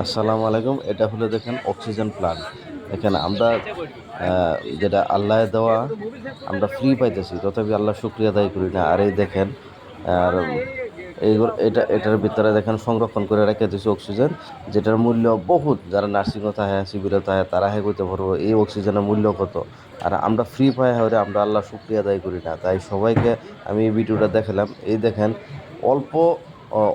আসসালামু আলাইকুম, এটা হলো দেখেন অক্সিজেন প্লান্ট এখানে আমরা যেটা আল্লাহ দেওয়া, আমরা ফ্রি পাইতেছি, তথাপি আল্লাহ শুক্রিয়া আদায় করি না। আর এই দেখেন, আর এইগুলো এটা, এটার ভিতরে দেখেন সংরক্ষণ করে রেখে দিয়েছে অক্সিজেন যেটার মূল্য বহুত। যারা নার্সিংও থাকে শিবিরে থাকে, তারা হে করতে পারব, এই অক্সিজেনের মূল্য কত? আর আমরা ফ্রি পাই হলে আমরা আল্লাহ শুক্রিয়া আদায় করি না। তাই সবাইকে আমি এই ভিডিওটা দেখালাম। এই দেখেন, অল্প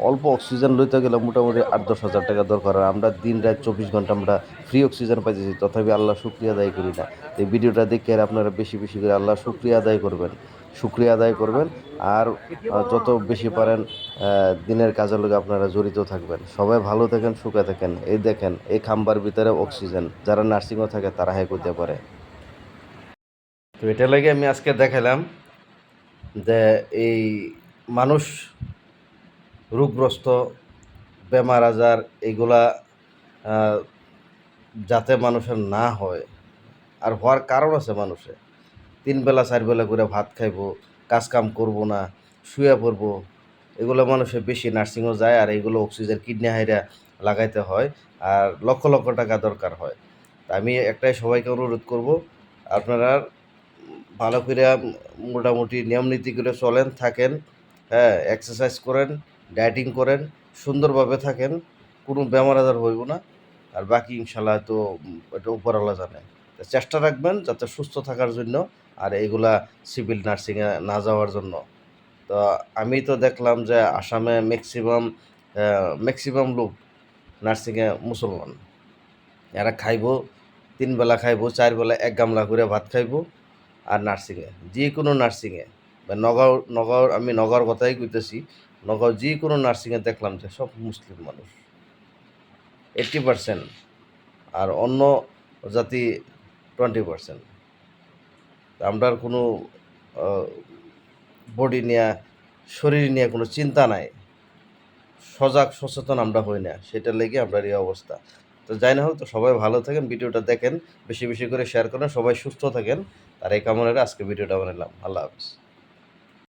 অল্প অক্সিজেন লইতে গেলে মোটামুটি আট, দশ হাজার টাকা দরকার। আর আমরা দিন রাত চব্বিশ ঘণ্টা আমরা ফ্রি অক্সিজেন পাইতেছি, তথাপি আল্লাহ শুক্রিয়া আদায় করি না। এই ভিডিওটা দেখে আপনারা বেশি বেশি করে আল্লাহ শুক্রিয়া আদায় করবেন, শুক্রিয়া আদায় করবেন। আর যত বেশি পারেন দিনের কাজের লোক আপনারা জড়িত থাকবেন। সবাই ভালো থাকেন, সুখে থাকেন। এই দেখেন, এই খাম্বার ভিতরে অক্সিজেন যারা নার্সিংও থাকে, তারা হাই করতে পারে। তো এটা লাগে আমি আজকে দেখালাম যে এই মানুষ রোগগ্রস্ত, বেমার আজার, এগুলা যাতে মানুষের না হয়, আর হওয়ার কারণ আছে মানুষে। তিন বেলা, চার বেলা করে ভাত খাইবো কাজ কাম করব না, শুয়ে পড়ব, এগুলো মানুষের বেশি নার্সিংও যায়, আর এগুলো অক্সিজেন, কিডনি হাইরা লাগাইতে হয়, আর লক্ষ লক্ষ টাকা দরকার হয়। তা আমি একটাই সবাইকে অনুরোধ করব, আপনারা ভালো করে মোটামুটি নিয়ম নীতি করে চলেন, থাকেন হ্যাঁ এক্সারসাইজ করেন ডায়েটিং করেন, সুন্দরভাবে থাকেন, কোনো বেমার আজার হইব না। আর বাকি ইনশাল্লাহ তো এটা উপরওয়ালা জানে। চেষ্টা রাখবেন যাতে সুস্থ থাকার জন্য আর এইগুলা সিভিল নার্সিংয়ে না যাওয়ার জন্য। তো আমি তো দেখলাম যে আসামে ম্যাক্সিমাম ম্যাক্সিমাম লোক নার্সিংয়ে মুসলমান। এরা খাইব, তিন বেলা খাইব, চার বেলা এক গামলা করে ভাত খাইব আর নার্সিংয়ে। যে কোনো নার্সিংয়ে। বা নগাঁও নগাঁওর আমি নগাঁওর কথাই কইতেছি। নগাঁও যে কোনো নার্সিংয়ে দেখলাম যে সব মুসলিম মানুষ এইট্টি পার্সেন্ট আর অন্য জাতি টোয়েন্টি পার্সেন্ট আমরার কোনো বডি নিয়ে, শরীর নিয়ে কোনো চিন্তা নাই। সজাগ, সচেতন আমরা হই না, সেটা লেগে আমরা এই অবস্থা। তো যাই না হোক, তো সবাই ভালো থাকেন, ভিডিওটা দেখেন, বেশি বেশি করে শেয়ার করেন, সবাই সুস্থ থাকেন। আর এই কামনারে আজকে ভিডিওটা বানালাম আল্লাহ হাফিজ।